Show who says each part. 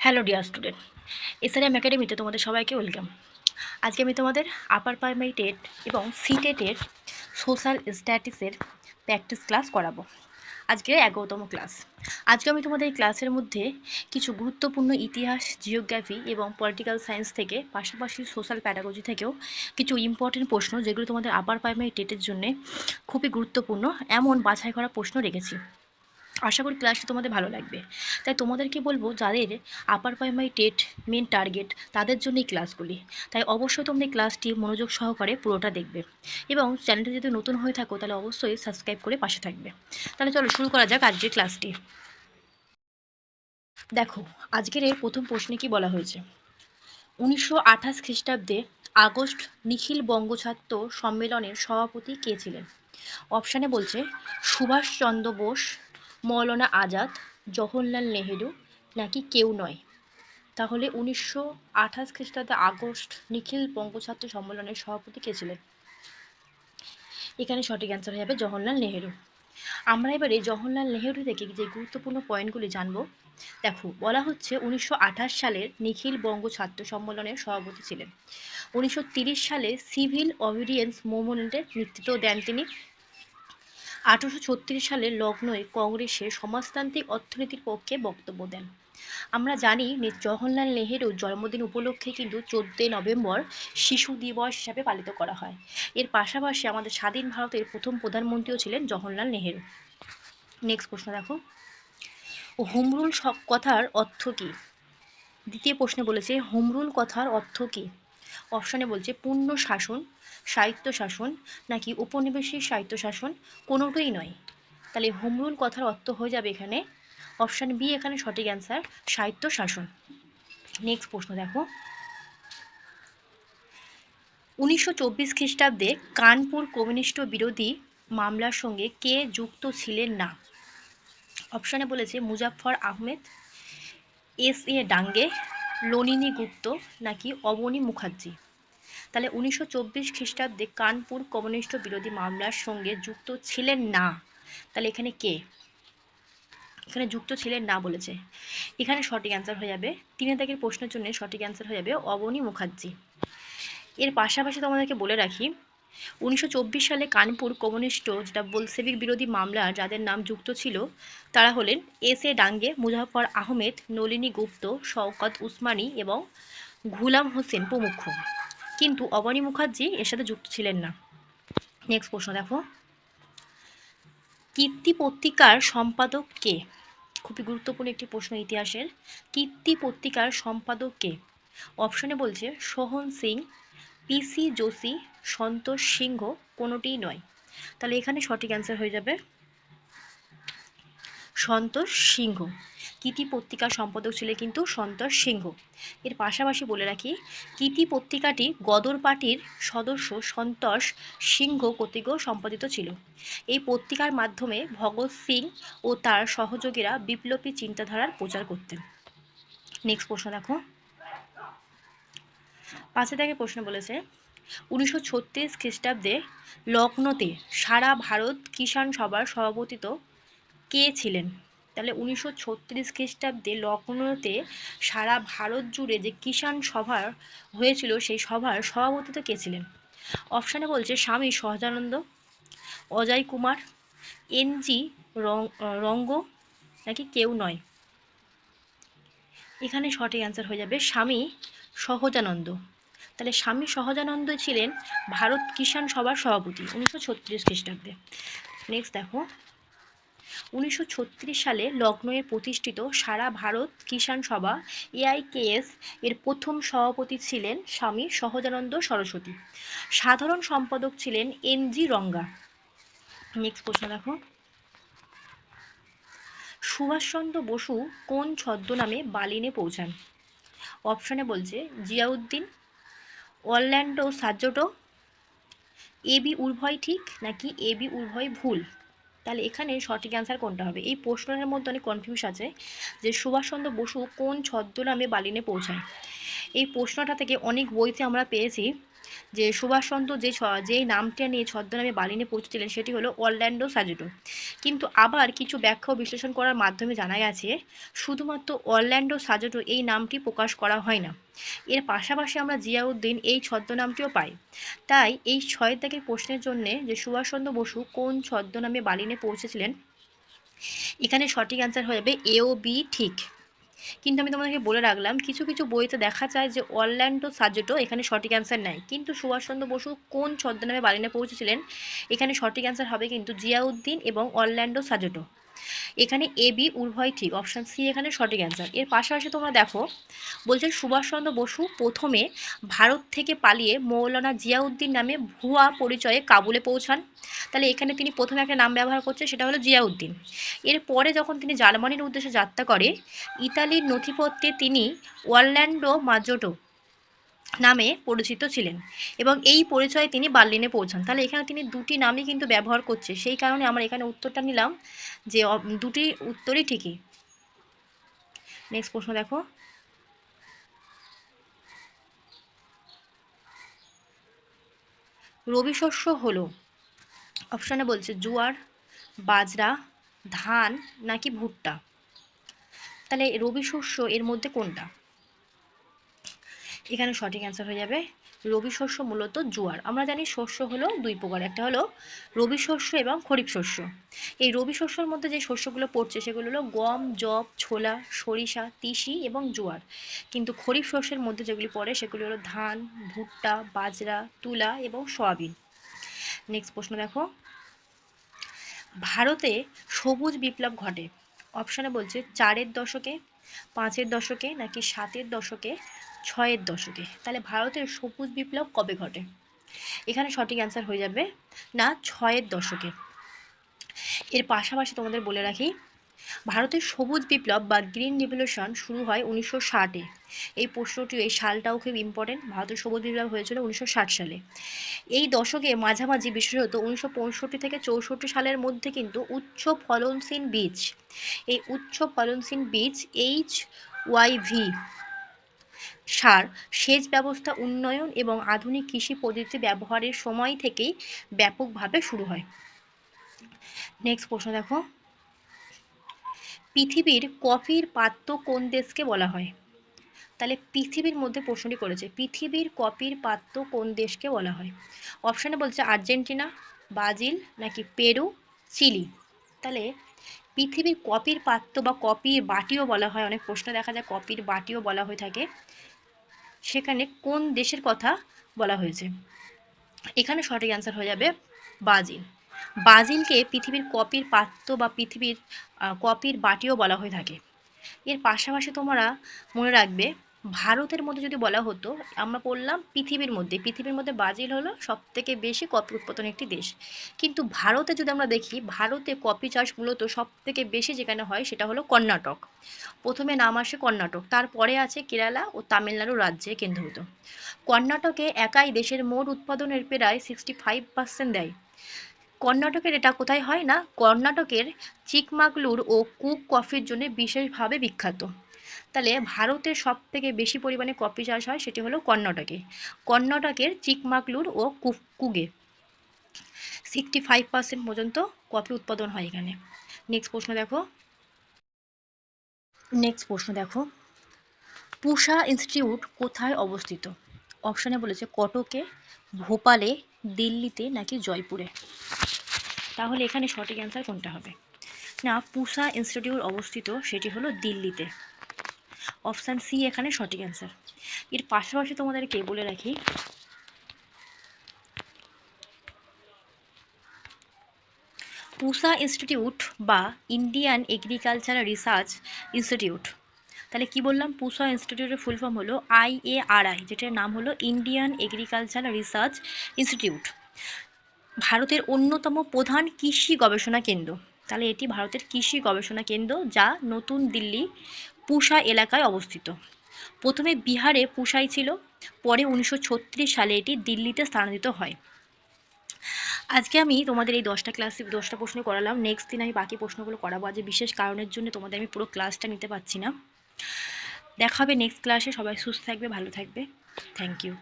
Speaker 1: Hello dear student SRM একাডেমিতে তোমাদের সবাইকে ওয়েলকাম আজকে আমি তোমাদের আপার প্রাইমারি টেট এবং সিটেটের সোশ্যাল স্ট্যাটিসের প্র্যাকটিস ক্লাস করাবো। আজকে এগারোতম ক্লাস আজকে আমি তোমাদের এই ক্লাসের মধ্যে কিছু গুরুত্বপূর্ণ ইতিহাস জিওগ্রাফি এবং পলিটিক্যাল সায়েন্স থেকে, পাশাপাশি সোশ্যাল প্যাডাগজি থেকেও কিছু ইম্পর্টেন্ট প্রশ্ন যেগুলো তোমাদের আপার প্রাইমারি টেটের জন্য খুবই গুরুত্বপূর্ণ, এমন বাছাই করা প্রশ্ন রেখেছি। আশা করি ক্লাসটা তোমাদের ভালো লাগবে। তাই তোমাদেরকে বলব, যাদের upper primary TET main target তাদের জন্য এই ক্লাসগুলি তাই অবশ্যই এই ক্লাসটি মনোযোগ সহকারে পুরোটা দেখবে। এবং চ্যানেলটি যদি নতুন হয়ে থাকো, তাহলে অবশ্যই সাবস্ক্রাইব করে পাশে থাকবে। তাহলে চলো শুরু করা যাক আজকের ক্লাসটি দেখো, আজকের এর প্রথম প্রশ্নে কি বলা হয়েছে? উনিশশো আঠাশ খ্রিস্টাব্দে আগস্ট নিখিল বঙ্গ ছাত্র সম্মেলনের সভাপতি কে ছিলেন? অপশানে বলছে, সুভাষচন্দ্র বোস মৌলানা আজাদ, জওহরলাল নেহেরু নাকি কেউ নয়। তাহলে উনিশশো আঠাশ খ্রিস্টাব্দে আগস্ট নিখিল বঙ্গছাত্র সম্মেলনের সভাপতি কে ছিলেন? এখানে সঠিক অ্যান্সার হয়ে যাবে জওহরলাল নেহেরু। আমরা এবারে জওহরলাল নেহেরু থেকে যে গুরুত্বপূর্ণ পয়েন্টগুলি জানব, দেখো, বলা হচ্ছে উনিশশো আঠাশ সালের নিখিল বঙ্গ ছাত্র সম্মেলনের সভাপতি ছিলেন। উনিশশো সালে সিভিল অবিডিয়েন্স মুভমেন্টের নেতৃত্ব দেন তিনি আঠারোশো সালের লগ্নয় কংগ্রেসে সমাজতান্ত্রিক অর্থনীতির পক্ষে বক্তব্য দেন। আমরা জানি জওহরলাল নেহেরুর জন্মদিন উপলক্ষে কিন্তু চোদ্দই নভেম্বর শিশু দিবস হিসাবে পালিত করা হয়। এর পাশাপাশি আমাদের স্বাধীন ভারতের প্রথম প্রধানমন্ত্রীও ছিলেন জওহরলাল নেহেরু। নেক্সট প্রশ্ন দেখো। হুমরুল কথার অর্থ কী? দ্বিতীয় প্রশ্নে বলেছে, হুমরুল কথার অর্থ কী? অপশানে বলছে পূর্ণ শাসন, সাহিত্য শাসন নাকি উপনিবেশিক সাহিত্য শাসন, কোনোটাই নয়। তাহলে হোমরুল কথার অর্থ হয়ে যাবে এখানে। অপশান বি এখানে সঠিক অ্যান্সার সাহিত্য শাসন। নেক্সট প্রশ্ন দেখো। উনিশশো চব্বিশ খ্রিস্টাব্দে কানপুর কমিউনিস্ট বিরোধী মামলার সঙ্গে কে যুক্ত ছিলেন না? অপশানে বলেছে মুজাফফর আহমেদ, এস এ ডাঙ্গে, লনিনী গুপ্ত নাকি অবনী মুখার্জি। তাহলে উনিশশো চব্বিশ খ্রিস্টাব্দে কানপুর কমিউনিস্ট বিরোধী মামলার সঙ্গে যুক্ত ছিলেন না। তাহলে এখানে কে? এখানে যুক্ত ছিলেন না বলেছে। এখানে সঠিক অ্যান্সার হয়ে যাবে। তিন দাগের প্রশ্নের জন্য সঠিক অ্যান্সার হয়ে যাবে অবনী মুখার্জি। এর পাশাপাশি তোমাদেরকে বলে রাখি, উনিশশো চব্বিশ সালে কানপুর কমিউনিস্ট যেটা বলসেবিক বিরোধী মামলা, যাদের নাম যুক্ত ছিল, তারা হলেন এস এ ডাঙ্গে মুজাফর আহমেদ, নলিনী গুপ্ত, শওকত উসমানী এবং গুলাম হোসেন প্রমুখ। কিন্তু অবনী মুখার্জি এর সাথে যুক্ত ছিলেন না। নেক্সট প্রশ্ন দেখো। কীর্তি পত্রিকার সম্পাদক কে? খুবই গুরুত্বপূর্ণ একটি প্রশ্ন ইতিহাসের। কীর্তি পত্রিকার সম্পাদক কে? অপশনে বলছে, সোহন সিং পিসি যোশী, সন্তোষ সিংহ, কোনোটিই নয়। তাহলে এখানে সঠিক অ্যান্সার হয়ে যাবে সন্তোষ সিংহ। কীতি পত্রিকার সম্পাদক ছিলেন কিন্তু সন্তোষ সিংহ। এর পাশাপাশি বলে রাখি কীতি পত্রিকাটি গদর পার্টির সদস্য সন্তোষ সিংহ কর্তৃক সম্পাদিত ছিল। এই পত্রিকার মাধ্যমে ভগৎ সিং ও তার সহযোগীরা বিপ্লবী চিন্তাধারার প্রচার করতেন। নেক্সট প্রশ্ন দেখো পাশে থেকে প্রশ্ন বলেছে, উনিশশো ছত্রিশ খ্রিস্টাব্দে লখনৌতে সারা ভারত কিষাণ সভার সভাপতিত্ব কে ছিলেন? তাহলে উনিশশো ছত্রিশ খ্রিস্টাব্দে লখনৌতে সারা ভারত জুড়ে যে কিষাণ সভা হয়েছিল, সেই সভার সভাপতিত্ব কে ছিলেন? অপশানে বলছে স্বামী সহজানন্দ, অজয় কুমার, এন জি রঙ্গ, নাকি কেউ নয়। এখানে সঠিক অ্যান্সার হয়ে যাবে স্বামী সহজানন্দ। তাহলে স্বামী সহজানন্দ ছিলেন ভারত কিষাণ সভার সভাপতি উনিশশো ছত্রিশ খ্রিস্টাব্দে। নেক্সট দেখো। উনিশশো ছত্রিশ সালে লখনৌয়ে প্রতিষ্ঠিত সারা ভারত কিষাণ সভা এআইকেএস এর প্রথম সভাপতি ছিলেন স্বামী সহজানন্দ সরস্বতী। সাধারণ সম্পাদক ছিলেন এন জি রঙ্গা। নেক্সট প্রশ্ন দেখো। সুভাষচন্দ্র বসু কোন ছদ্মনামে বালিনে পৌঁছান? অপশনে বলছে Ziauddin, Orlando Mazzotta, A B উভয় ঠিক নাকি এ বি উভয় ভুল? তাহলে এখানে সঠিক অ্যান্সার কোনটা হবে? এই প্রশ্নের মধ্যে অনেক কনফিউজ আছে যে সুভাষচন্দ্র বসু কোন ছদ্মনামে বালিনে পৌঁছায়? এই প্রশ্নটা থেকে অনেক বইতে আমরা পেয়েছি যে সুভাষচন্দ্র যে যেই নামটা নিয়ে ছদ্মনামে বালিনে পৌঁছেছিলেন সেটি হলো অরল্যান্ডো সাজেটো কিন্তু আবার কিছু ব্যাখ্যা বিশ্লেষণ করার মাধ্যমে জানা গেছে, শুধুমাত্র অরল্যান্ডো সাজোটো এই নামটি প্রকাশ করা হয় না। এর পাশাপাশি আমরা জিয়াউদ্দিন এই ছদ্মনামটিও পাই। তাই এই ছয়ের দাগের প্রশ্নের জন্যে যে সুভাষচন্দ্র বসু কোন ছদ্মনামে বালিনে পৌঁছেছিলেন, এখানে সঠিক অ্যান্সার হয়ে যাবে এ ও বি ঠিক। কিন্তু আমি তোমাদেরকে বলে রাখলাম, কিছু কিছু বইতে দেখা যায় যে অরল্যান্ডো সাজেটো এখানে সঠিক অ্যান্সার নেয় কিন্তু সুভাষচন্দ্র বসু কোন ছদ্মনামে বালিনে পৌঁছেছিলেন? এখানে সঠিক অ্যান্সার হবে কিন্তু জিয়াউদ্দিন এবং অরল্যান্ডো সাজেটো এখানে এ বি উভয় ঠিক। অপশান সি এখানে সঠিক অ্যান্সার এর পাশাপাশি তোমরা দেখো, বলছে সুভাষচন্দ্র বসু প্রথমে ভারত থেকে পালিয়ে মৌলানা জিয়াউদ্দিন নামে ভুয়া পরিচয়ে কাবুলে পৌঁছান। তাহলে এখানে তিনি প্রথমে একটা নাম ব্যবহার করছে, সেটা হলো জিয়াউদ্দিন। এরপরে যখন তিনি জার্মানির উদ্দেশ্যে যাত্রা করে, ইতালির নথিপত্রে তিনি ওয়ারল্যান্ডো মাজোটো নামে পরিচিত ছিলেন এবং এই পরিচয়ে তিনি বার্লিনে পৌঁছান। তাহলে এখানে তিনি দুটি নামই কিন্তু ব্যবহার করছে। সেই কারণে আমরা এখানে উত্তরটা নিলাম যে দুটি উত্তরই ঠিকই। নেক্সট প্রশ্ন দেখো। রবি শস্য হলো, অপশানে বলছে জোয়ার, বাজরা, ধান নাকি ভুট্টা। তাহলে রবি শস্য এর মধ্যে কোনটা? এখানে সঠিক অ্যান্সার হয়ে যাবে রবি শস্য মূলত জোয়ার। আমরা জানি শস্য হলো দুই প্রকার, একটা হলো রবি শস্য এবং খরিফ শস্য। এই রবি শস্যর মধ্যে যে শস্যগুলো পড়ছে সেগুলো হলো গম জব ছোলা, সরিষা, তিসি এবং জোয়ার। কিন্তু খরিফ শস্যের মধ্যে যেগুলি পড়ে সেগুলি হলো ধান, ভুট্টা, বাজরা, তুলা এবং সয়াবিন। নেক্সট প্রশ্ন দেখো। ভারতে সবুজ বিপ্লব ঘটে। অপশানে বলছে চারের দশকে, পাঁচের দশকে নাকি সাতের দশকে ছয়ের দশকে। তাহলে ভারতের সবুজ বিপ্লব কবে ঘটে? এখানে সঠিক অ্যান্সার হয়ে যাবে না, ছয়ের দশকে। এর পাশাপাশি তোমাদের বলে রাখি, ভারতের সবুজ বিপ্লব বা গ্রিন রিভলিউশন শুরু হয় উনিশশো ষাটে। এই প্রশ্নটি এই সালটাও খুব ইম্পর্টেন্ট ভারতের সবুজ বিপ্লব হয়েছিল উনিশশো ষাট সালে। এই দশকে মাঝামাঝি, বিশেষত উনিশশো পঁয়ষট্টি থেকে চৌষট্টি সালের মধ্যে কিন্তু উচ্চ ফলনশীল বীজ, এই উচ্চ ফলনশীল বীজ এইচ ওয়াইভি সার, সেচ ব্যবস্থা, উন্নয়ন এবং আধুনিক কৃষি পদ্ধতি ব্যবহারের সময় থেকেই ব্যাপকভাবে শুরু হয়। নেক্সট প্রশ্ন দেখো। পৃথিবীর কফির পাত্র কোন দেশকে বলা হয়? তাহলে পৃথিবীর মধ্যে প্রশ্নটি করেছে। পৃথিবীর কফির পাত্র কোন দেশকে বলা হয়? অপশানে বলছে আর্জেন্টিনা, ব্রাজিল নাকি পেরু, চিলি। তাহলে পৃথিবীর কপির পাত্র বা কপির বাটিও বলা হয়। অনেক প্রশ্ন দেখা যায় কপির বাটিও বলা হয়ে থাকে। সেখানে কোন দেশের কথা বলা হয়েছে? এখানে সঠিক অ্যান্সার হয়ে যাবে ব্রাজিল। ব্রাজিলকে পৃথিবীর কপির পাত্র বা পৃথিবীর কপির বাটিও বলা হয়ে থাকে। এর পাশাপাশি তোমরা মনে রাখবে ভারতের মধ্যে যদি বলা হতো, আমরা বললাম পৃথিবীর মধ্যে পৃথিবীর মধ্যে ব্রাজিল হলো সব থেকে বেশি কফি উৎপাদন একটি দেশ। কিন্তু ভারতে যদি আমরা দেখি, ভারতে কফি চাষ মূলত সব থেকে বেশি যেখানে হয় সেটা হলো কর্ণাটক। প্রথমে নাম আসে কর্ণাটক, তারপরে আছে কেরালা ও তামিলনাড়ু রাজ্যে কেন্দ্রভূত। কর্ণাটকে একাই দেশের মোট উৎপাদনের প্রায় সিক্সটি ফাইভ পার্সেন্ট দেয়। কর্ণাটকের এটা কোথায় হয় না? কর্ণাটকের চিকমাগলুর ও কুক কফির জন্য বিশেষভাবে বিখ্যাত। তাহলে ভারতের সব থেকে বেশি পরিমাণে কফি চাষ হয় সেটি হলো কর্ণাটকে। কর্ণাটকের চিকমাগলুর ও কুগে সিক্সটি ফাইভ পার্সেন্ট পর্যন্ত কফি উৎপাদন হয় এখানে। নেক্সট প্রশ্ন দেখো। নেক্সট প্রশ্ন দেখো। পুষা ইনস্টিটিউট কোথায় অবস্থিত? অপশানে বলেছে কটকে, ভোপালে, দিল্লিতে নাকি জয়পুরে? তাহলে এখানে সঠিক অ্যান্সার কোনটা হবে? না, পুষা ইনস্টিটিউট অবস্থিত সেটি হলো দিল্লিতে। অপশান সি এখানে সঠিক অ্যান্সার এর পাশাপাশি তোমাদেরকে বলে রাখি পুসা ইনস্টিটিউট বা ইন্ডিয়ান এগ্রিকালচার রিসার্চ ইনস্টিটিউট তাহলে কি বললাম? পুসা ইনস্টিটিউটের ফুল ফর্ম হলো আইএআরআই যেটার নাম হলো ইন্ডিয়ান এগ্রিকালচার রিসার্চ ইনস্টিটিউট ভারতের অন্যতম প্রধান কৃষি গবেষণা কেন্দ্র। তাহলে এটি ভারতের কৃষি গবেষণা কেন্দ্র যা নতুন দিল্লি পুসা এলাকায় অবস্থিত। প্রথমে বিহারে পুষাই ছিল, পরে উনিশশো ছত্রিশ সালে এটি দিল্লিতে স্থানান্তরিত হয়। আজকে আমি তোমাদের এই দশটা ক্লাসে দশটা প্রশ্ন করালাম। নেক্সট দিন আমি বাকি প্রশ্নগুলো করাবো। আজ বিশেষ কারণের জন্য তোমাদের আমি পুরো ক্লাসটা নিতে পারছি না। দেখা হবে নেক্সট ক্লাসে সবাই সুস্থ থাকবে, ভালো থাকবে। Thank you